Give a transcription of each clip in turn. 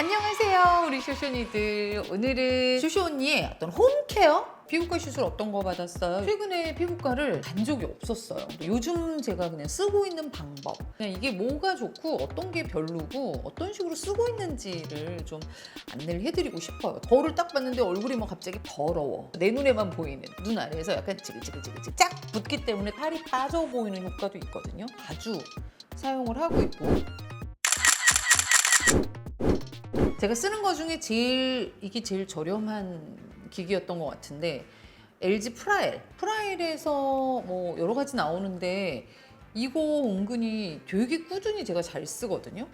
안녕하세요 우리 쇼쇼니들 오늘은 쇼쇼 언니의 어떤 홈케어 피부과 시술 어떤 거 받았어요? 최근에 피부과를 간 적이 없었어요. 요즘 제가 그냥 쓰고 있는 방법, 그냥 이게 뭐가 좋고 어떤 게 별로고 어떤 식으로 쓰고 있는지를 좀 안내를 해드리고 싶어요. 거울을 딱 봤는데 얼굴이 뭐 갑자기 더러워. 내 눈에만 보이는 눈 아래에서 약간 지글지글지글 쫙 붓기 때문에 살이 빠져 보이는 효과도 있거든요. 아주 사용을 하고 있고 제가 쓰는 거 중에 제일 이게 제일 저렴한 기기였던 것 같은데 LG 프라일 프라일에서 뭐 여러 가지 나오는데 이거 은근히 되게 꾸준히 제가 잘 쓰거든요.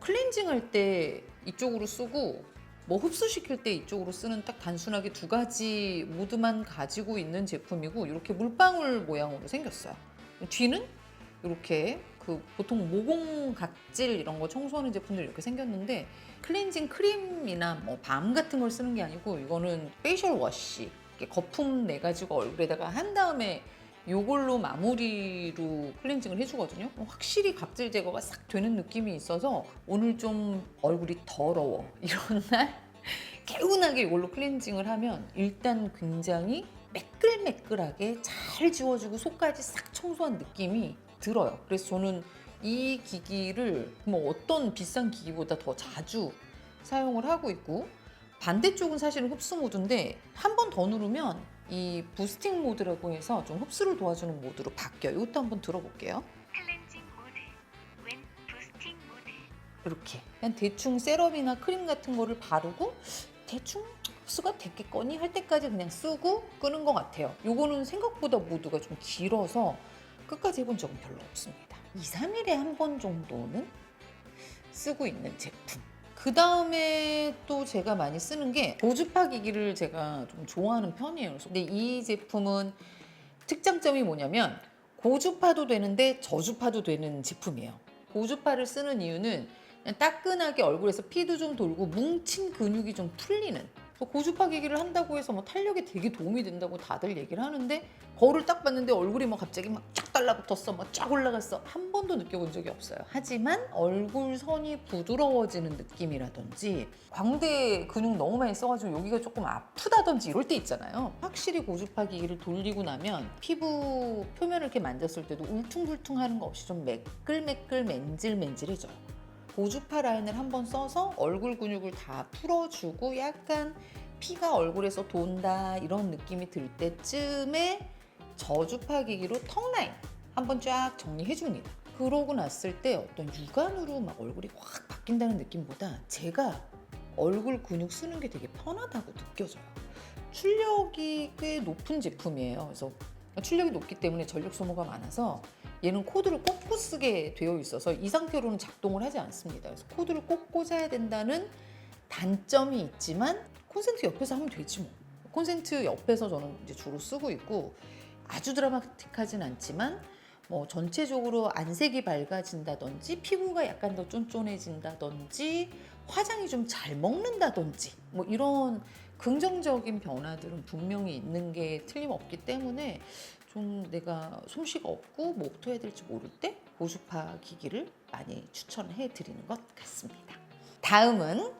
클렌징 할 때 이쪽으로 쓰고 뭐 흡수시킬 때 이쪽으로 쓰는 딱 단순하게 두 가지 모드만 가지고 있는 제품이고 이렇게 물방울 모양으로 생겼어요. 뒤는 이렇게 그 보통 모공 각질 이런 거 청소하는 제품들 이렇게 생겼는데 클렌징 크림이나 뭐 밤 같은 걸 쓰는 게 아니고 이거는 페이셜 워시 거품 내 가지고 얼굴에다가 한 다음에 요걸로 마무리로 클렌징을 해주거든요. 확실히 각질 제거가 싹 되는 느낌이 있어서 오늘 좀 얼굴이 더러워 이런 날 개운하게 이걸로 클렌징을 하면 일단 굉장히 매끌매끌하게 잘 지워주고 속까지 싹 청소한 느낌이 들어요. 그래서 저는 이 기기를 뭐 어떤 비싼 기기보다 더 자주 사용을 하고 있고 반대쪽은 사실은 흡수 모드인데 한 번 더 누르면 이 부스팅 모드라고 해서 좀 흡수를 도와주는 모드로 바뀌어요. 이것도 한번 들어볼게요. 클렌징 모드, 웬 부스팅 모드, 이렇게 그냥 대충 세럼이나 크림 같은 거를 바르고 대충 흡수가 됐겠거니 할 때까지 그냥 쓰고 끄는 것 같아요. 요거는 생각보다 모드가 좀 길어서 끝까지 해본 적은 별로 없습니다. 2, 3일에 한 번 정도는 쓰고 있는 제품. 그 다음에 또 제가 많이 쓰는 게 고주파 기기를 제가 좀 좋아하는 편이에요. 근데 이 제품은 특장점이 뭐냐면 고주파도 되는데 저주파도 되는 제품이에요. 고주파를 쓰는 이유는 따끈하게 얼굴에서 피도 좀 돌고 뭉친 근육이 좀 풀리는 고주파 기기를 한다고 해서 뭐 탄력에 되게 도움이 된다고 다들 얘기를 하는데 거울을 딱 봤는데 얼굴이 뭐 갑자기 막 쫙 달라붙었어 막 쫙 올라갔어. 한 번도 느껴본 적이 없어요. 하지만 얼굴 선이 부드러워지는 느낌이라든지 광대 근육 너무 많이 써가지고 여기가 조금 아프다든지 이럴 때 있잖아요. 확실히 고주파 기기를 돌리고 나면 피부 표면을 이렇게 만졌을 때도 울퉁불퉁하는 거 없이 좀 매끌매끌 맨질맨질해져요 고주파 라인을 한번 써서 얼굴 근육을 다 풀어주고 약간 피가 얼굴에서 돈다 이런 느낌이 들 때쯤에 저주파 기기로 턱 라인 한번 쫙 정리해 줍니다. 그러고 났을 때 어떤 육안으로 막 얼굴이 확 바뀐다는 느낌보다 제가 얼굴 근육 쓰는 게 되게 편하다고 느껴져요. 출력이 꽤 높은 제품이에요. 그래서 출력이 높기 때문에 전력 소모가 많아서 얘는 코드를 꽂고 쓰게 되어 있어서 이 상태로는 작동을 하지 않습니다. 그래서 코드를 꼭 꽂아야 된다는 단점이 있지만 콘센트 옆에서 하면 되지 뭐. 콘센트 옆에서 저는 이제 주로 쓰고 있고 아주 드라마틱하진 않지만 뭐 전체적으로 안색이 밝아진다든지 피부가 약간 더 쫀쫀해진다든지 화장이 좀 잘 먹는다든지 뭐 이런 긍정적인 변화들은 분명히 있는 게 틀림없기 때문에 좀 내가 솜씨가 없고 뭐부터 해야 될지 모를 때 고주파 기기를 많이 추천해 드리는 것 같습니다. 다음은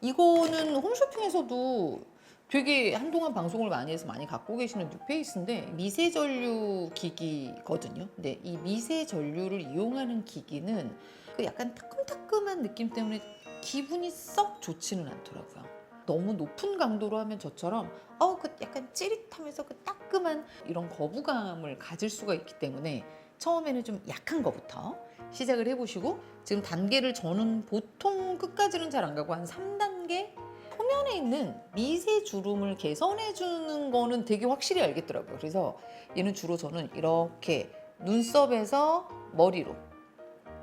이거는 홈쇼핑에서도 되게 한동안 방송을 많이 해서 많이 갖고 계시는 뉴페이스인데 미세 전류 기기거든요. 근데 이 미세 전류를 이용하는 기기는 그 약간 따끔따끔한 느낌 때문에 기분이 썩 좋지는 않더라고요. 너무 높은 강도로 하면 저처럼 어 그 약간 찌릿하면서 그 따끔한 이런 거부감을 가질 수가 있기 때문에 처음에는 좀 약한 거부터 시작을 해보시고 지금 단계를 저는 보통 끝까지는 잘 안 가고 한 3단계 표면에 있는 미세 주름을 개선해 주는 거는 되게 확실히 알겠더라고요. 그래서 얘는 주로 저는 이렇게 눈썹에서 머리로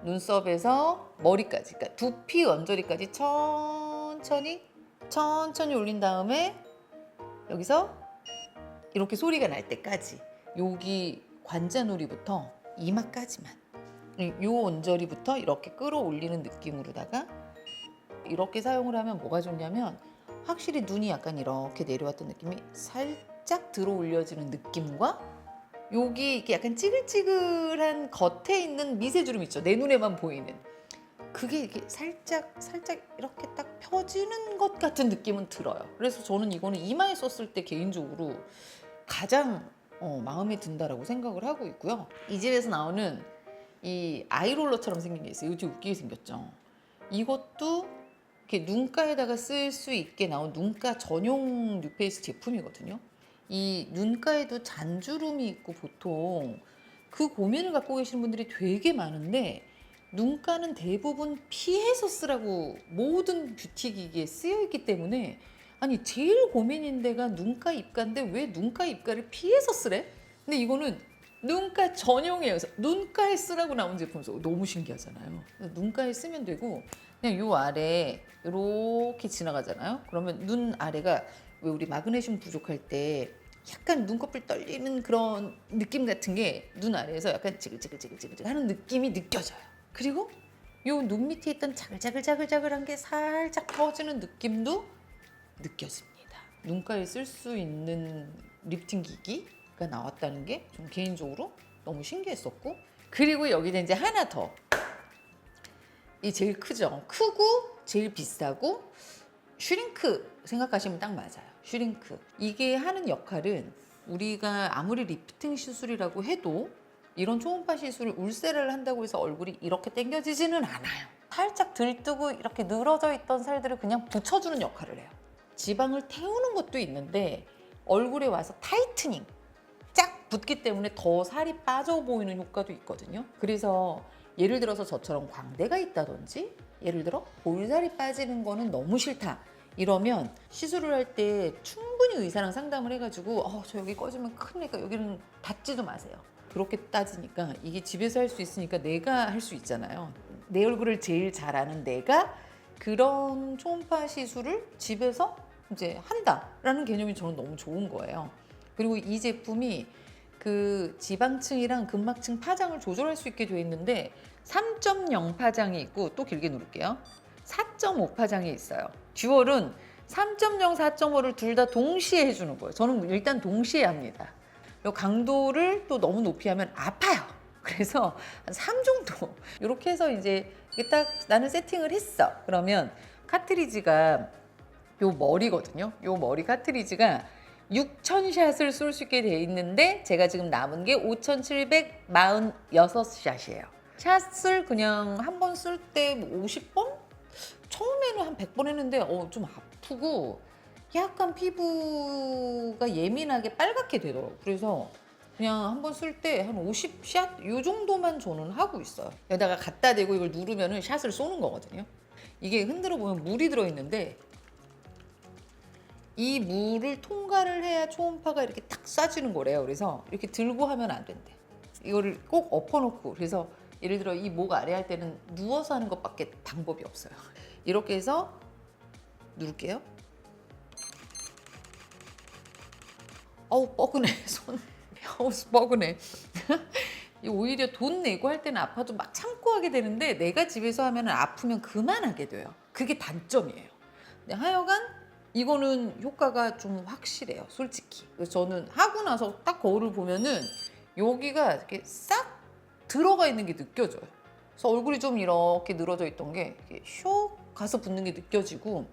눈썹에서 머리까지 그러니까 두피 언저리까지 천천히 천천히 올린 다음에 여기서 이렇게 소리가 날 때까지 여기 관자놀이부터 이마까지만 요 언저리부터 이렇게 끌어올리는 느낌으로다가 이렇게 사용을 하면 뭐가 좋냐면 확실히 눈이 약간 이렇게 내려왔던 느낌이 살짝 들어 올려지는 느낌과 여기 이렇게 약간 찌글찌글한 겉에 있는 미세주름 있죠. 내 눈에만 보이는 그게 이게 살짝 살짝 이렇게 딱 펴지는 것 같은 느낌은 들어요. 그래서 저는 이거는 이마에 썼을 때 개인적으로 가장 어, 마음에 든다라고 생각을 하고 있고요. 이 집에서 나오는 이 아이롤러처럼 생긴 게 있어요. 좀 웃기게 생겼죠. 이것도 이렇게 눈가에다가 쓸 수 있게 나온 눈가 전용 뉴페이스 제품이거든요. 이 눈가에도 잔주름이 있고 보통 그 고민을 갖고 계시는 분들이 되게 많은데 눈가는 대부분 피해서 쓰라고 모든 뷰티 기기에 쓰여 있기 때문에 아니 제일 고민인 데가 눈가 입가인데 왜 눈가 입가를 피해서 쓰래? 근데 이거는 눈가 전용이에요. 그래서 눈가에 쓰라고 나온 제품이서 너무 신기하잖아요. 눈가에 쓰면 되고 그냥 요 아래 이렇게 지나가잖아요. 그러면 눈 아래가 왜 우리 마그네슘 부족할 때 약간 눈꺼풀 떨리는 그런 느낌 같은 게 눈 아래에서 약간 지글지글지글지글 하는 느낌이 느껴져요. 그리고 요 눈 밑에 있던 자글자글자글자글한 게 살짝 퍼지는 느낌도 느껴집니다. 눈가에 쓸 수 있는 리프팅 기기가 나왔다는 게 좀 개인적으로 너무 신기했었고 그리고 여기는 이제 하나 더. 이 제일 크죠. 크고 제일 비싸고 슈링크 생각하시면 딱 맞아요. 슈링크. 이게 하는 역할은 우리가 아무리 리프팅 시술이라고 해도 이런 초음파 시술을 울세를 한다고 해서 얼굴이 이렇게 당겨지지는 않아요. 살짝 들뜨고 이렇게 늘어져 있던 살들을 그냥 붙여주는 역할을 해요. 지방을 태우는 것도 있는데 얼굴에 와서 타이트닝 쫙 붙기 때문에 더 살이 빠져 보이는 효과도 있거든요. 그래서 예를 들어서 저처럼 광대가 있다든지 예를 들어 볼살이 빠지는 거는 너무 싫다. 이러면 시술을 할 때 충분히 의사랑 상담을 해가지고 어, 저 여기 꺼지면 큰일니까 여기는 닿지도 마세요. 그렇게 따지니까 이게 집에서 할 수 있으니까 내가 할 수 있잖아요. 내 얼굴을 제일 잘 아는 내가 그런 초음파 시술을 집에서 이제 한다라는 개념이 저는 너무 좋은 거예요. 그리고 이 제품이 그 지방층이랑 근막층 파장을 조절할 수 있게 되어 있는데 3.0 파장이 있고 또 길게 누를게요. 4.5 파장이 있어요. 듀얼은 3.0, 4.5를 둘 다 동시에 해주는 거예요. 저는 일단 동시에 합니다. 요 강도를 또 너무 높이 하면 아파요. 그래서 한 3 정도 이렇게 해서 이제 이게 딱 나는 세팅을 했어. 그러면 카트리지가 요 머리거든요. 요 머리 카트리지가 6,000샷을 쏠 수 있게 돼 있는데 제가 지금 남은 게 5,746샷이에요. 샷을 그냥 한 번 쓸 때 50번? 처음에는 한 100번 했는데 어, 좀 아프고 약간 피부가 예민하게 빨갛게 되더라고요. 그래서 그냥 한번 쓸 때 한 50샷 요 정도만 저는 하고 있어요. 여기다가 갖다 대고 이걸 누르면은 샷을 쏘는 거거든요. 이게 흔들어 보면 물이 들어 있는데 이 물을 통과를 해야 초음파가 이렇게 탁 쏴지는 거래요. 그래서 이렇게 들고 하면 안 된대. 이거를 꼭 엎어놓고 그래서 예를 들어 이 목 아래 할 때는 누워서 하는 것밖에 방법이 없어요. 이렇게 해서 누를게요. 어우 뻐근해 손. 어우 뻐근해. 이 오히려 돈 내고 할 때는 아파도 막 참고 하게 되는데 내가 집에서 하면 아프면 그만하게 돼요. 그게 단점이에요. 근데 하여간 이거는 효과가 좀 확실해요. 솔직히. 그래서 저는 하고 나서 딱 거울을 보면은 여기가 이렇게 싹 들어가 있는 게 느껴져요. 그래서 얼굴이 좀 이렇게 늘어져 있던 게슉 가서 붙는 게 느껴지고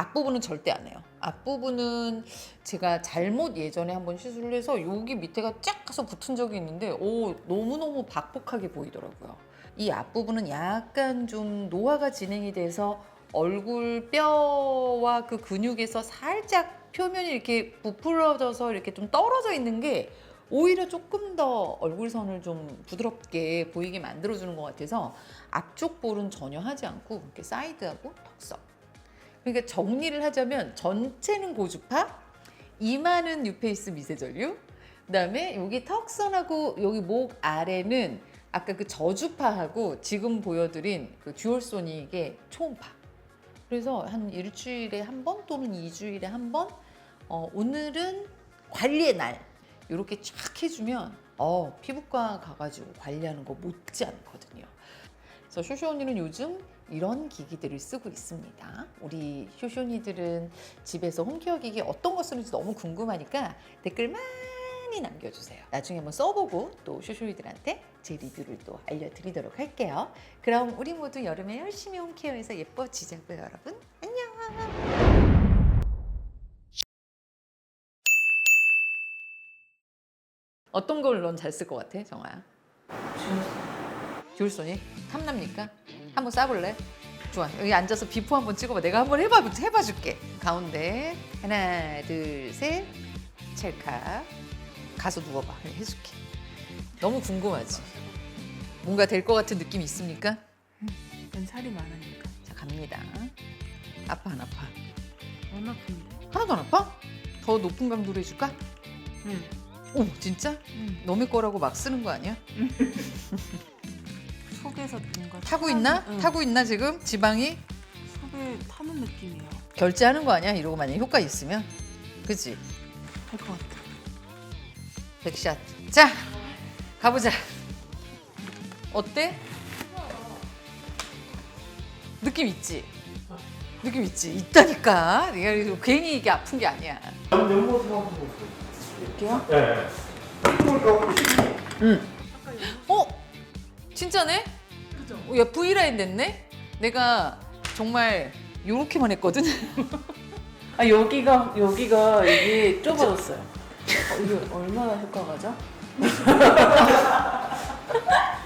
앞부분은 절대 안 해요. 앞부분은 제가 잘못 예전에 한번 시술을 해서 여기 밑에가 쫙 가서 붙은 적이 있는데 오 너무너무 박복하게 보이더라고요. 이 앞부분은 약간 좀 노화가 진행이 돼서 얼굴 뼈와 그 근육에서 살짝 표면이 이렇게 부풀어져서 이렇게 좀 떨어져 있는 게 오히려 조금 더 얼굴선을 좀 부드럽게 보이게 만들어주는 것 같아서 앞쪽 볼은 전혀 하지 않고 이렇게 사이드하고 턱선. 그러니까 정리를 하자면 전체는 고주파, 이마는 뉴페이스 미세전류, 그다음에 여기 턱선하고 여기 목 아래는 아까 그 저주파하고 지금 보여드린 그 듀얼 소닉의 초음파. 그래서 한 일주일에 한 번 또는 이주일에 한 번, 어, 오늘은 관리의 날 이렇게 쫙 해주면 어, 피부과 가가지고 관리하는 거 못지 않거든요. 그래서 쇼쇼 언니는 요즘 이런 기기들을 쓰고 있습니다. 우리 쇼쇼니들은 집에서 홈케어 기기 어떤 거 쓰는지 너무 궁금하니까 댓글 많이 남겨주세요. 나중에 한번 써보고 또 쇼쇼이들한테 제 리뷰를 또 알려드리도록 할게요. 그럼 우리 모두 여름에 열심히 홈케어해서 예뻐지자고요, 여러분. 안녕. 어떤 걸 넌 잘 쓸 것 같아, 정아야? 듀얼소니? 탐납니까? 한번 싸볼래? 좋아. 여기 앉아서 비포 한번 찍어봐. 내가 한번 해봐, 해봐 줄게. 가운데 하나, 둘, 셋. 찰칵. 가서 누워봐. 해줄게. 너무 궁금하지? 뭔가 될 것 같은 느낌 있습니까? 난 살이 많으니까 자, 갑니다. 아파, 안 아파? 안 아픈데 하나도 안 아파? 더 높은 강도로 해줄까? 응. 오, 진짜? 응. 너의 거라고 막 쓰는 거 아니야? 속에서 뭔가 타고 있나? 응. 타고 있나 지금? 지방이? 속에 타는 느낌이에요 결제하는 거 아니야? 이러고 만약에 효과 있으면? 그치? 할 것 같아 백샷. 자, 가보자. 어때? 느낌 있지? 느낌 있지? 있다니까. 내가 그래서 괜히 이게 아픈 게 아니야. 연못 생각하고 있어요. 이렇게요? 예. 네. 응. 어? 진짜네? 어, 야 V라인 됐네? 내가 정말 요렇게만 했거든. 아 여기가 여기가 이게 좁아졌어요 어, 이게 얼마나 효과가죠?